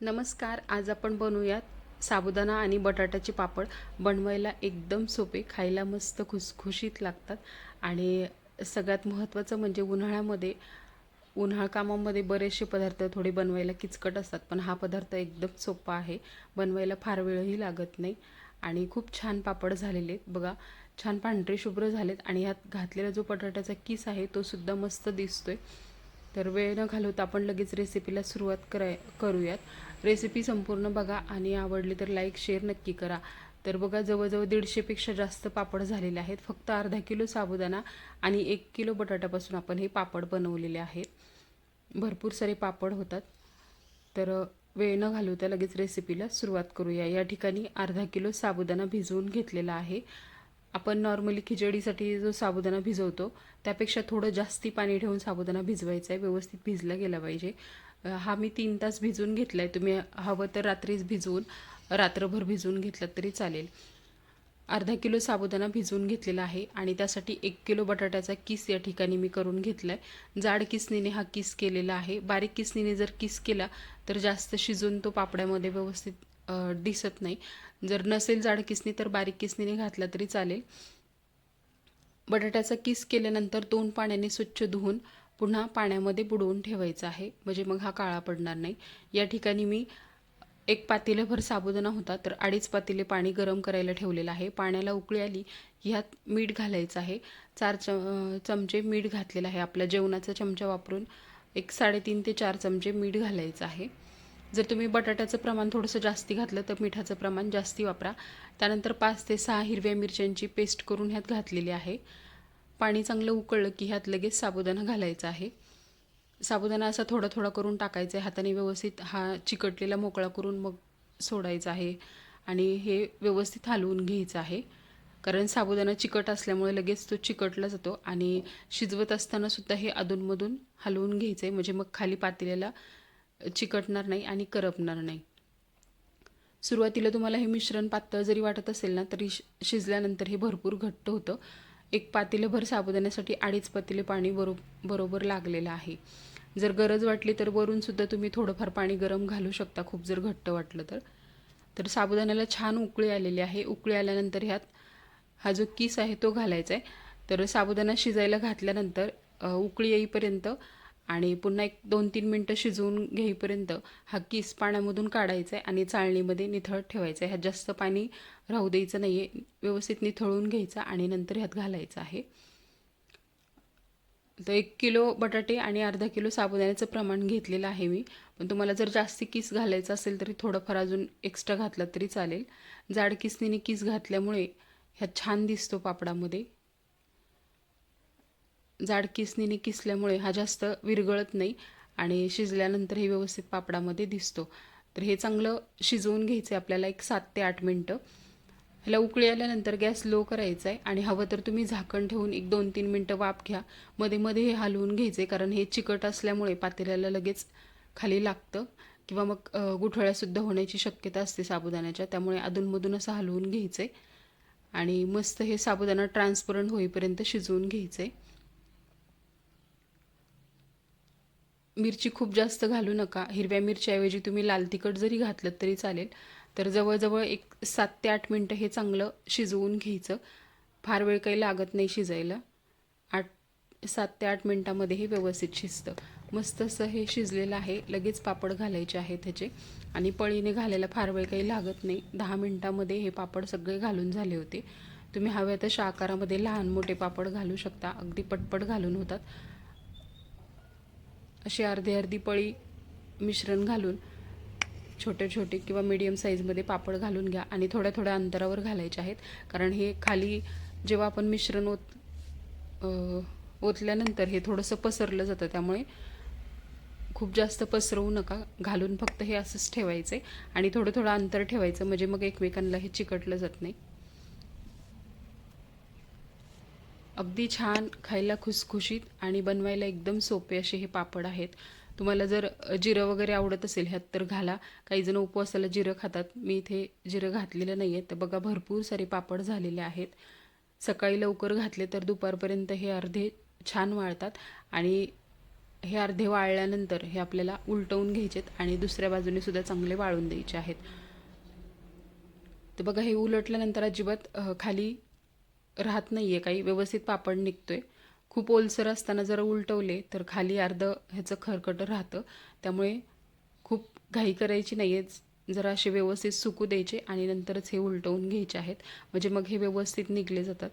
नमस्कार आज आपण बनवूयात साबुदाणा आणि बटाट्याचे पापड. बनवायला एकदम सोपे खायला मस्त खुसखुशीत लागतात. आणि सगळ्यात महत्त्वाचं म्हणजे उन्हाळ्यामध्ये उन्हाळ कामामध्ये बरेचसे पदार्थ थोडे बनवायला किचकट असतात पण हा पदार्थ एकदम सोपा आहे. बनवायला फार वेळही लागत नाही. आणि खूप छान पापड झालेले आहेत. बघा छान पांढरे शुभ्र झालेत. आणि यात घातलेला जो बटाट्याचा किस आहे तो सुद्धा मस्त दिसतोय. तर वेळ न घालवता आपण लगेच रेसिपीला सुरुवात कराय करूयात. रेसिपी संपूर्ण बघा आणि आवडली तर लाईक शेअर नक्की करा. तर बघा जवळजवळ दीडशेपेक्षा जास्त पापड झालेले आहेत. फक्त अर्धा किलो साबुदाणा आणि एक किलो बटाट्यापासून आपण हे पापड बनवलेले आहेत. भरपूर सारे पापड होतात. तर वेळ न घालवता लगेच रेसिपीला सुरुवात करूया. या ठिकाणी अर्धा किलो साबुदाणा भिजवून घेतलेला आहे. आपण नॉर्मली खिचडीसाठी जो साबुदाणा भिजवतो त्यापेक्षा थोडं जास्ती पाणी ठेवून साबुदाणा भिजवायचा आहे व्यवस्थित भिजला गेला पाहिजे. हा मी तीन तास भिजवून घेतला आहे तुम्ही हवं तर रात्रीच भिजवून रात्रभर भिजवून घेतलं तरी चालेल. अर्धा किलो साबुदाणा भिजवून घेतलेला आहे आणि त्यासाठी एक किलो बटाट्याचा किस या ठिकाणी मी करून घेतला आहे जाड किसनीने हा किस केलेला आहे. बारीक किसनीने जर किस केला तर जास्त शिजून तो पापड्यामध्ये व्यवस्थित दिसत नाही. जर नसेल जाड किसनी तर बारीक किसनीने घातला तरी चालेल. बटाट्याचा किस केल्यानंतर दोन पाण्याने स्वच्छ धुवून पुन्हा पाण्यामध्ये बुडवून ठेवायचा आहे. म्हणजे मग हा काळा पडणार नाही. या ठिकाणी मी एक पातेलभर साबुदाणा होता तर अडीच पातेले पाणी गरम करायला ठेवलेलं आहे. पाण्याला उकळी आली ह्यात मीठ घालायचं आहे. चार च चमचे मीठ घातलेलं आहे. आपल्या जेवणाचा चमचा वापरून एक साडेतीन ते चार चमचे मीठ घालायचं आहे. जर तुम्ही बटाट्याचं प्रमाण थोडंसं जास्ती घातलं तर मिठाचं प्रमाण जास्ती वापरा. त्यानंतर पाच ते सहा हिरव्या मिरच्यांची पेस्ट करून ह्यात घातलेली आहे. पाणी चांगलं उकळलं की ह्यात लगेच साबुदाणा घालायचा आहे. साबुदाणा असा थोडा थोडा करून टाकायचा आहे. हाताने व्यवस्थित हा चिकटलेला मोकळा करून मग सोडायचा आहे आणि हे व्यवस्थित हलवून घ्यायचं आहे. कारण साबुदाणा चिकट असल्यामुळे लगेच तो चिकटला जातो आणि शिजवत असतानासुद्धा हे अधूनमधून हलवून घ्यायचं आहे म्हणजे मग खाली पातेल्याला चिकटणार नाही आणि करपणार नाही. सुरुवातीला तुम्हाला हे मिश्रण पातळ जरी वाटत असेल ना तरी शि शिजल्यानंतर हे भरपूर घट्ट होतं. एक पातेलभर साबुदाण्यासाठी अडीच पातेले पाणी बरो बरोबर लागलेलं आहे. जर गरज वाटली तर वरूनसुद्धा तुम्ही थोडंफार पाणी गरम घालू शकता खूप जर घट्ट वाटलं तर. तर साबुदाण्याला छान उकळी आलेली आहे. उकळी आल्यानंतर ह्यात हा जो किस आहे तो घालायचा आहे. तर साबुदाणा शिजायला घातल्यानंतर उकळी येईपर्यंत आणि पुन्हा एक दोन तीन मिनटं शिजवून घेईपर्यंत हा किस पाण्यामधून काढायचा आहे आणि चाळणीमध्ये निथळत ठेवायचा आहे ह्यात जास्त पाणी राहू द्यायचं नाही आहे व्यवस्थित निथळून घ्यायचं आणि नंतर ह्यात घालायचं आहे. तर एक किलो बटाटे आणि अर्धा किलो साबुदाण्याचं प्रमाण घेतलेलं आहे मी. पण तुम्हाला जर जास्ती किस घालायचं असेल तरी थोडंफार अजून एक्स्ट्रा घातलं तरी चालेल. जाड किसनीने किस घातल्यामुळे ह्यात छान दिसतो पापडामध्ये. जाड किसनीने किसल्यामुळे हा जास्त विरगळत नाही आणि शिजल्यानंतर हे व्यवस्थित पापडामध्ये दिसतो. तर हे चांगलं शिजवून घ्यायचं आहे आपल्याला एक सात ते आठ मिनटं. ह्याला उकळी आल्यानंतर गॅस लो करायचा आहे आणि हवं तर तुम्ही झाकण ठेवून एक दोन तीन मिनटं वाफ घ्या. मध्ये मध्ये हे हलवून घ्यायचे आहे कारण हे चिकट असल्यामुळे पातेल्याला लगेच खाली लागतं किंवा मग गुठळ्यासुद्धा होण्याची शक्यता असते साबुदाण्याच्या त्यामुळे अधूनमधून असं हलवून घ्यायचं आहे आणि मस्त हे साबुदाणा ट्रान्सपरंट होईपर्यंत शिजवून घ्यायचं आहे मिरची खूप जास्त घालू नका. हिरव्या मिरच्याऐवजी तुम्ही लाल तिखट जरी घातलं तरी चालेल. तर जवळजवळ एक सात ते आठ मिनटं हे चांगलं शिजवून घ्यायचं. फार वेळ काही लागत नाही शिजायला. आठ सात ते आठ मिनटामध्ये हे व्यवस्थित शिजतं. मस्त असं हे शिजलेलं आहे. लगेच पापड घालायचे आहेत ह्याचे. आणि पळीने घालायला फार वेळ काही लागत नाही. दहा मिनटामध्ये हे पापड सगळे घालून झाले होते. तुम्ही हव्या तशा आकारामध्ये लहान मोठे पापड घालू शकता. अगदी पटपट घालून होतात. अशी अर्धी अर्धी पळी मिश्रण घालून छोटे छोटे किंवा मीडियम साईजमध्ये पापड घालून घ्या. आणि थोड्या थोड्या अंतरावर घालायचे आहेत. कारण हे खाली जेव्हा आपण मिश्रण ओत ओतल्यानंतर हे थोडंसं पसरलं जातं. त्यामुळे खूप जास्त पसरवू नका. घालून फक्त हे असंच ठेवायचं आहे आणि थोडं थोडं अंतर ठेवायचं. म्हणजे मग एकमेकांना हे चिकटलं जात नाही. अगदी छान खायला खुसखुशीत आणि बनवायला एकदम सोपे असे हे पापड आहेत. तुम्हाला जर जिरं वगैरे आवडत असेल ह्यात तर घाला. काही जण उपवासाला जिरं खातात. मी इथे जिरं घातलेलं नाही आहे तर बघा भरपूर सारे पापड झालेले आहेत. सकाळी लवकर घातले तर दुपारपर्यंत हे अर्धे छान वाळतात आणि हे अर्धे वाळल्यानंतर हे आपल्याला उलटवून घ्यायचेत आणि दुसऱ्या बाजूने सुद्धा चांगले वाळून द्यायचे आहेत. तर बघा हे उलटल्यानंतर अजिबात खाली राहत नाही आहे काही व्यवस्थित पापड निघतोय. खूप ओलसर असताना जर उलटवले तर खाली अर्ध ह्याचं खरकट राहतं. त्यामुळे खूप घाई करायची नाही आहे जरा असे व्यवस्थित सुकू द्यायचे आणि नंतरच हे उलटवून घ्यायचे आहेत. म्हणजे मग हे व्यवस्थित निघले जातात.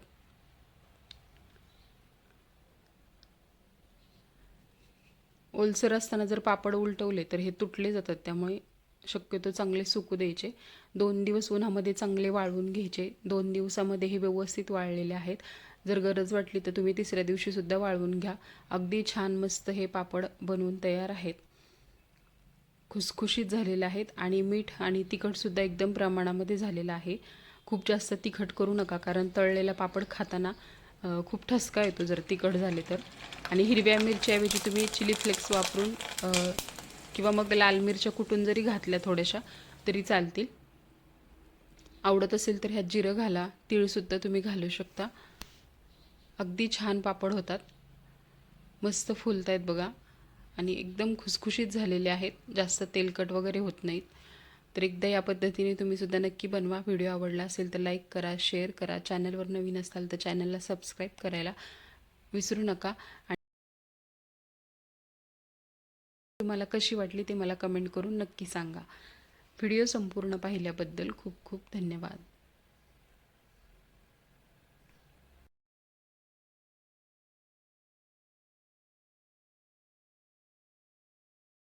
ओलसर असताना जर पापड उलटवले तर हे तुटले जातात. त्यामुळे शक्यतो चांगले सुकू द्यायचे. दोन दिवस उन्हामध्ये चांगले वाळवून घ्यायचे. दोन दिवसामध्ये हे व्यवस्थित वाळलेले आहेत. जर गरज वाटली तर तुम्ही तिसऱ्या दिवशीसुद्धा वाळवून घ्या. अगदी छान मस्त हे पापड बनवून तयार आहेत. खुसखुशीत झालेले आहेत आणि मीठ आणि तिखटसुद्धा एकदम प्रमाणामध्ये झालेलं आहे. खूप जास्त तिखट करू नका कारण तळलेला पापड खाताना खूप ठसका येतो जर तिखट झाले तर. आणि हिरव्या मिरच्याऐवजी तुम्ही चिली फ्लेक्स वापरून किंवा मग लाल मिरच्या कुटून जरी घातल्या थोड्याशा तरी चालतील. आवडत असेल तर ह्यात जिरं घाला तिळसुद्धा तुम्ही घालू शकता. अगदी छान पापड होतात. मस्त फुलत आहेत बघा. आणि एकदम खुसखुशीत झालेले आहेत. जास्त तेलकट वगैरे होत नाहीत. तर एकदा या पद्धतीने तुम्ही सुद्धा नक्की बनवा. व्हिडिओ आवडला असेल तर लाईक करा शेअर करा. चॅनलवर नवीन असाल तर चॅनलला सबस्क्राईब करायला विसरू नका. आणि तुम्हाला कशी वाटली ते मला कमेंट करून नक्की सांगा. व्हिडिओ संपूर्ण पाहिल्याबद्दल खूप खूप धन्यवाद.